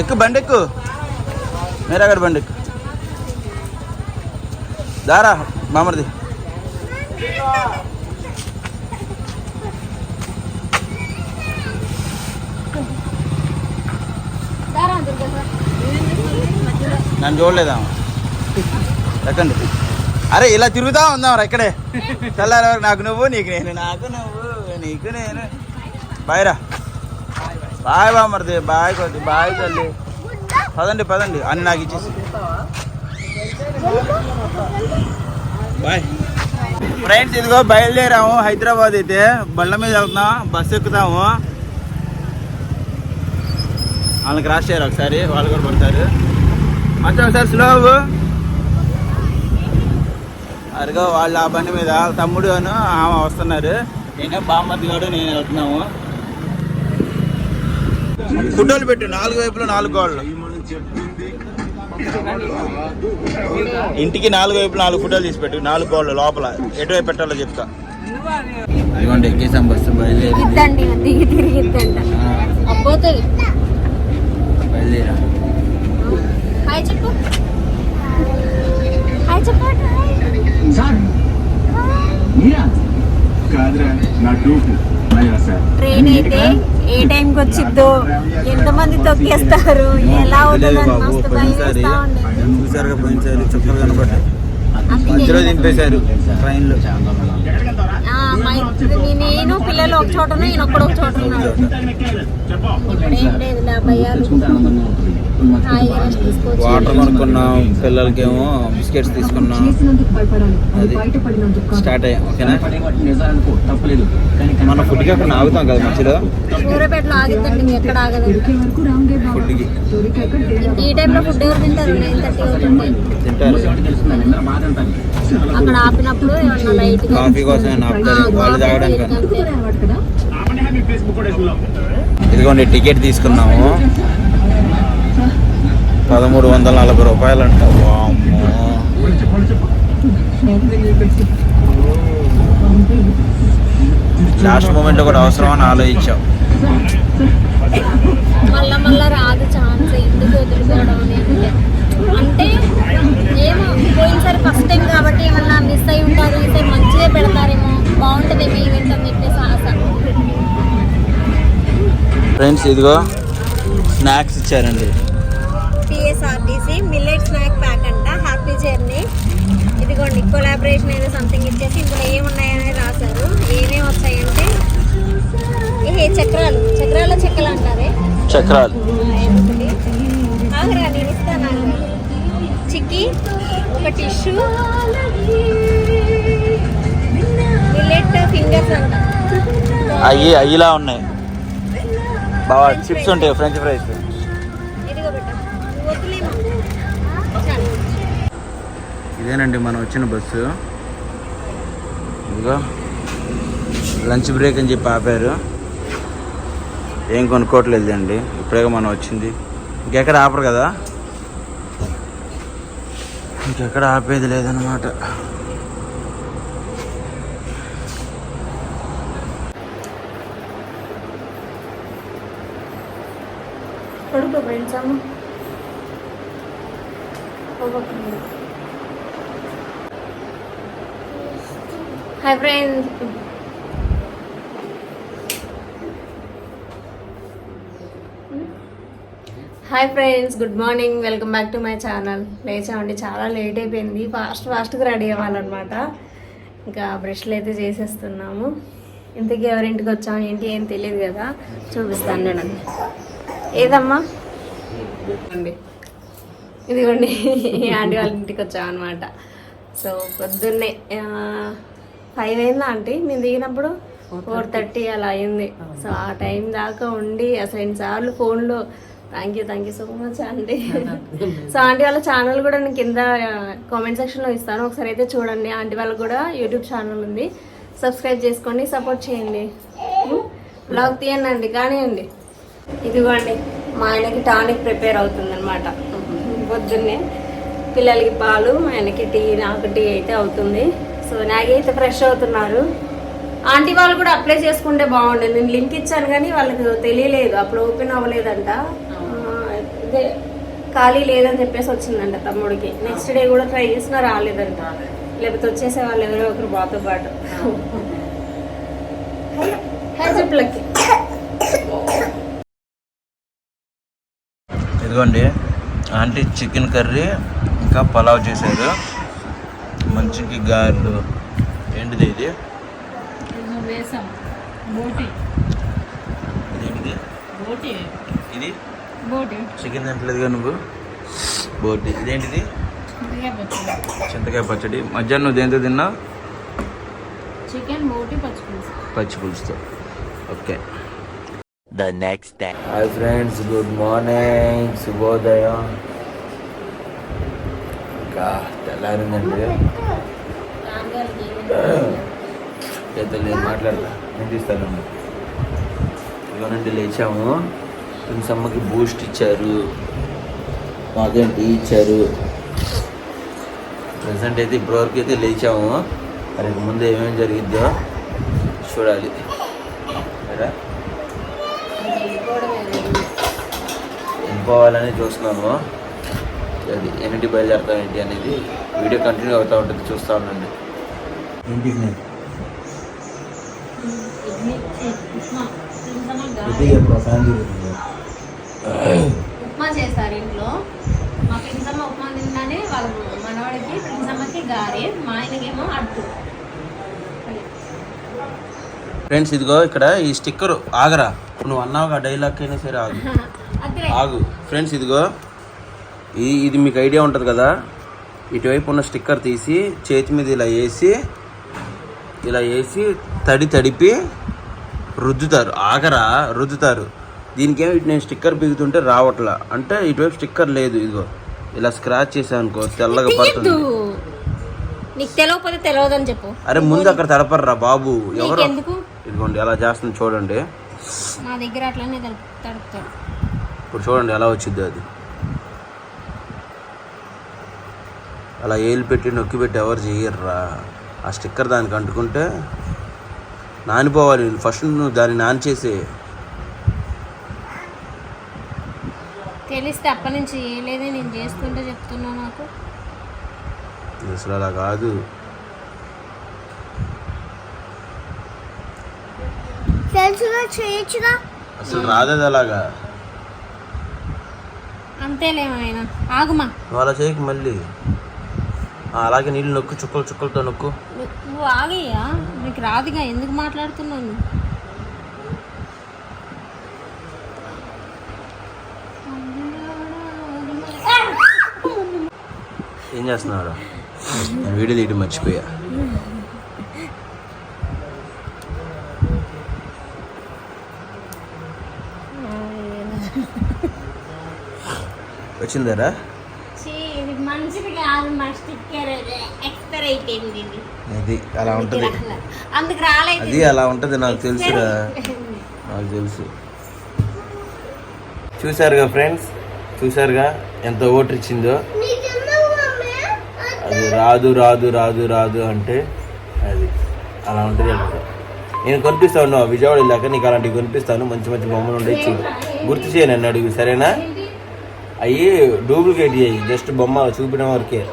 ఎక్కు బండి ఎక్కు. మీరాగడ బండి ఎక్కు. దారా మామరిది. నన్ను చూడలేదా ఎక్కండి. అరే ఇలా తిరుగుతా ఉందాం రా ఇక్కడే. తెల్లారి నాకు నువ్వు నీకు నేను నాకు నువ్వు నీకు నేను. బాయ్ రా. బాయ్ బామర్ది బాయ్ కొద్ది బాయ్ తల్లి. పదండి పదండి. అన్ని నాకు ఇచ్చేసి. బాయ్. ఫ్రెండ్స్ ఇదిగో బయలుదేరాము. హైదరాబాద్ అయితే బండ్ల మీద వెళ్తున్నాం. బస్సు ఎక్కుతాము. వాళ్ళని క్రాస్ చేయరు ఒకసారి. వాళ్ళు కూడా పడతారు మొత్తం ఒకసారి స్లో అరుగో అదిగో వాళ్ళు ఆ బండి మీద తమ్ముడు అను ఆమె వస్తున్నారు. నేను బామ్మది కూడా నేను వెళ్తున్నాము. ఫోటోలు పెట్టు నాలుగు వైపులు నాలుగు గోడలు. ఇంటికి నాలుగు వైపులు నాలుగు ఫోటోలు తీసి పెట్టు నాలుగు గోడలు లోపల. ఎటువైపు పెట్టాలో చెప్తా. ఇదిగోండి ఎక్కేసాం బస్సు బయలుదేరి. కాదురా నా డూపు ట్రైన్ అయితే ఏ టైంకి వచ్చిద్దో ఎంతమంది తొక్కేస్తారు ఎలా అవుతుందని మస్తు భయం చూసారుగా పోయినసారి చుక్కలు మధ్యలో దింపేశారు నేను పిల్లలు ఒక చోటను ఈయన ఒక్కడు ఒక చోట వాటర్ కొనుక్కున్నాం పిల్లలకేమో బిస్కెట్స్ తీసుకున్నాం. అది స్టార్ట్ అయ్యాం ఓకేనా? మన ఫుడ్కి అక్కడ ఆగుతాం కదా మధ్యలో? సూర్యాపేటలో ఆగిద్దండి ఎక్కడ ఆగదు. ఫుడ్కి ఈ టైంలో ఫుడ్ ఎవరు తింటారు? నైన్ థర్టీ అవుతుంది. తింటారు. అక్కడ ఆపినప్పుడు ఏమన్నా లైట్ కాఫీ కోసం ఆపుతారు? వాళ్ళు తాగడానికి ఇదిగోండి టికెట్ తీసుకున్నాము. పదమూడు వందల నలభై రూపాయలు అంట వామ్మో. లాస్ట్ మూమెంట్ కూడా అవసరం అని ఆలోచించాం. మళ్ళా మళ్ళా రాదు ఛాన్స్ ఎందుకు వదులుకోవడం అంటే ఏమో పోయినసారి ఫస్ట్ టైం కాబట్టి ఏమన్నా మిస్ అయి ఉంటారు ఈసారి మంచిగా పెడతారేమో బాగుంటుందేమో ఈవెంట్ అని చెప్పేసి ఆశ. ఫ్రెండ్స్ ఇదిగో స్నాక్స్ ఇచ్చారండి. టీఎస్ఆర్టీసీ మిల్లెట్ స్నాక్ ప్యాక్ అంట హ్యాపీ జర్నీ ఇదిగోండి కొలాబరేషన్ ఏదో సంథింగ్ ఇచ్చేసి ఇందులో ఏమున్నాయని రాశారు. ఏమేమి వస్తాయంటే ఏ చక్రాలు చక్రాల చెక్కలు అంటారే? చక్రాలు. ఆగరా నేను ఇస్తాను. చిక్కీ ఒక టిష్యూ మిల్లెట్ ఫింగర్స్ అంట. అయ్యి అయ్యిలా ఉన్నాయి. బాగా చిప్స్ ఉంటాయి ఫ్రెంచ్ ఫ్రైస్. ఇదేనండి మనం వచ్చిన బస్సు. ఇదిగో లంచ్ బ్రేక్ అని చెప్పి ఆపారు. ఏం కొనుక్కోవట్లేదు అండి ఇప్పుడే మనం వచ్చింది. ఇంకెక్కడ ఆపరు కదా? ఇంకెక్కడ ఆపేది లేదనమాట పడుకో పెంచాము hi friends hi friends good morning welcome back to my channel లేచామండి. చాలా లేట్ అయిపోయింది. ఫాస్ట్ ఫాస్ట్గా రెడీ అవ్వాలన్నమాట. ఇంకా బ్రష్లు అయితే చేసేస్తున్నాము. ఇంతకీ ఎవరింటికి వచ్చాము ఏంటి? ఏం తెలియదు కదా. చూపిస్తాను నేను ఏదమ్మా? అండి. ఇదిగోండి. ఆంటీ వాళ్ళ ఇంటికి వచ్చాం అనమాట సో పొద్దున్నే ఫైవ్ అయిందా ఆంటీ? మేము దిగినప్పుడు ఫోర్ థర్టీ అలా అయింది. సో ఆ టైం దాకా ఉండి అసలు ఎన్నిసార్లు ఫోన్లో thank you thank you so much aunty. So aunty వాళ్ళ ఛానల్ కూడా నేను కింద కామెంట్ సెక్షన్లో ఇస్తాను. ఒకసారి అయితే చూడండి. ఆంటీ వాళ్ళకి కూడా యూట్యూబ్ ఛానల్ ఉంది. సబ్స్క్రైబ్ చేసుకోండి సపోర్ట్ చేయండి. బ్లాగ్ తీయండి అండి కానివ్వండి ఇదిగోండి మా ఆయనకి టానిక్ ప్రిపేర్ అవుతుంది అనమాట పొద్దున్నే పిల్లలకి పాలు మా ఆయనకి టీ నాకు టీ అయితే అవుతుంది. సో నాగైతే ఫ్రెష్ అవుతున్నారు. ఆంటీ వాళ్ళు కూడా అప్లై చేసుకుంటే బాగుండే. నేను లింక్ ఇచ్చాను కానీ వాళ్ళకి తెలియలేదు. అప్పుడు ఓపెన్ అవ్వలేదంట. ఇదే ఖాళీ లేదని చెప్పేసి వచ్చిందంట తమ్ముడికి. నెక్స్ట్ డే కూడా ట్రై చేసినా రాలేదంట. లేకపోతే వచ్చేసే వాళ్ళు ఎవరో ఒకరు బాతో పాటు. చెప్పులకి ఇదిగోండి ఆంటీ చికెన్ కర్రీ ఇంకా పలావ్ చేశారు. మంచికి గారెలు ఏంటిది ఇది? ఇదేంటిది? ఇది? బోటి. చికెన్ తింటలేదుగా నువ్వు? బోటి. ఇదేంటిది? చింతకాయ పచ్చడి. చింతకాయ పచ్చడి. మధ్యాహ్నం నువ్వు దేంతో తిన్నావు? చికెన్ బోటి పచ్చిపులుసు పచ్చి పులుసుతో. Okay. The next day. Hi friends good morning శుభోదయం ఇంకా తెల్లారిందండి. చేతులు నేను మాట్లాడతా. నేను తీస్తాను. ఇవ్వనండి లేచాము. తులసమ్మకి బూస్ట్ ఇచ్చారు. మాకేం టీ ఇచ్చారు? ప్రజెంట్ అయితే ఇప్పటివరకు అయితే లేచాము. మరి ముందు ఏమేమి జరిగిద్దో చూడాలి. సరే వెళ్ళిపోవాలని చూస్తున్నాము? అది ఎన్నింటి బయలుదేరుతాం ఏంటి అనేది వీడియో కంటిన్యూ అవుతూ ఉంటుంది చూస్తూ ఉండండి. ఉప్మా. చేస్తారు ఇంట్లో? మా ప్రిన్సమ్మ ఉప్మా తిన్నానే వాళ్ళ మనవాడికి ప్రిన్సమ్మకి గారి మా ఆయనకేమో అడ్డు ఫ్రెండ్స్ ఇదిగో ఇక్కడ ఈ స్టిక్కర్ ఆగరా. నువ్వు అన్నావు డైలాగ్ అయినా సరే ఆగు. ఆగు. ఫ్రెండ్స్ ఇదిగో ఈ ఇది మీకు ఐడియా ఉంటుంది కదా? ఇటువైపు ఉన్న స్టిక్కర్ తీసి చేతి మీద ఇలా వేసి ఇలా వేసి తడి తడిపి రుద్దుతారు. ఆగరా రుద్దుతారు. దీనికి ఏమి ఇటు నేను స్టిక్కర్ బిగుతుంటే రావట్లా. అంటే ఇటువైపు స్టిక్కర్ లేదు ఇదిగో. ఇలా స్క్రాచ్ చేసాను అనుకో తెల్లగా పడుతుంది. నీకు తెలియకపోతే తెలియదని చెప్పు. అరే ముందు అక్కడ తడపర్రా బాబు. ఎవరు? ఇదిగోండి ఎలా చేస్తుంది చూడండి. మా దగ్గర అట్లనే తడుపుతాడు. ఇప్పుడు చూడండి ఎలా వచ్చింది అది. అలా ఏలు పెట్టి నొక్కి పెట్టి ఎవరు చేయర్రా? ఆ స్టిక్కర్ దానికి అంటుకుంటే నానిపోవాలి. ఫస్ట్ నువ్వు దాన్ని నాని చేసే తెలిస్తే అప్పటి నుంచి ఏ లేదే నేను చేస్తుంటే చెప్తున్నా నాకు. అసలు అలా కాదు. తెలుసుగా చేయొచ్చుగా? అసలు రాదది అలాగా. అంతేలేమైనా ఆగుమా? అలా చేయకు మళ్ళీ. అలాగే నీళ్ళు నొక్కు చుక్కలు చుక్కలతో నొక్కు. నువ్వు- ఆగయ్యా. నీకు రాదుగా ఎందుకు మాట్లాడుతున్నావు నువ్వు? ఏం చేస్తున్నాడు నేను వీడియో తీయడం మర్చిపోయా. వచ్చిందరా? ఇది కాదు మా స్టిక్కర్ ఎక్స్పైర్ అయిపోయింది ఇది. అది అలా ఉంటుంది. అందుకు రాలేదు. అది అలా ఉంటుంది నాకు తెలుసురా. నాకు తెలుసు. చూసారుగా ఫ్రెండ్స్? చూసారుగా ఎంత ఓటర్ ఇచ్చిందో అది రాదు రాదు రాదు రాదు అంటే అది అలా ఉంటుంది అనమాట నేను కొనిపిస్తాను నువ్వు విజయవాడ వెళ్ళాక నీకు అలాంటివి కొనిపిస్తాను. మంచి మంచి బొమ్మలు ఉండే చూడు. గుర్తు చేయను నన్ను అడుగు సరేనా? అయ్యి డూప్లికేట్ చేయి. జస్ట్ బొమ్మ చూపిన వరకే.